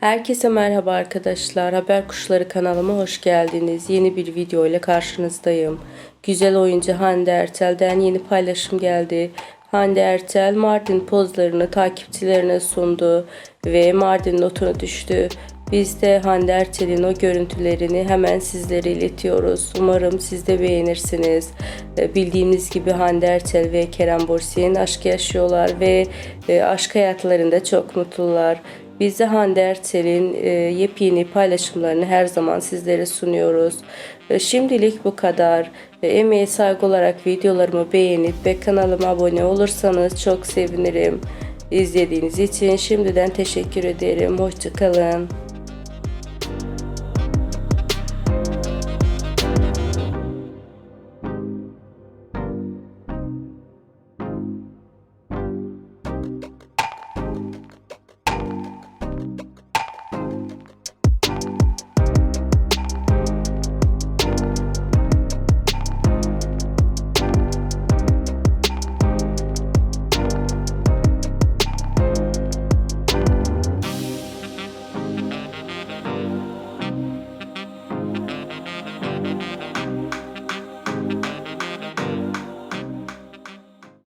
Herkese merhaba arkadaşlar. Haber Kuşları kanalıma hoş geldiniz. Yeni bir video ile karşınızdayım. Güzel oyuncu Hande Erçel'den yeni paylaşım geldi. Hande Erçel Mardin pozlarını takipçilerine sundu ve Mardin notunu düştü. Biz de Hande Erçel'in o görüntülerini hemen sizlere iletiyoruz. Umarım siz de beğenirsiniz. E, Bildiğiniz gibi Hande Erçel ve Kerem Bürsin aşk yaşıyorlar ve e, aşk hayatlarında çok mutlular. Biz de Hande Erçel'in e, yepyeni paylaşımlarını her zaman sizlere sunuyoruz. Şimdilik bu kadar. Emeğe saygı olarak videolarımı beğenip ve kanalıma abone olursanız çok sevinirim. İzlediğiniz için şimdiden teşekkür ederim. Hoşçakalın.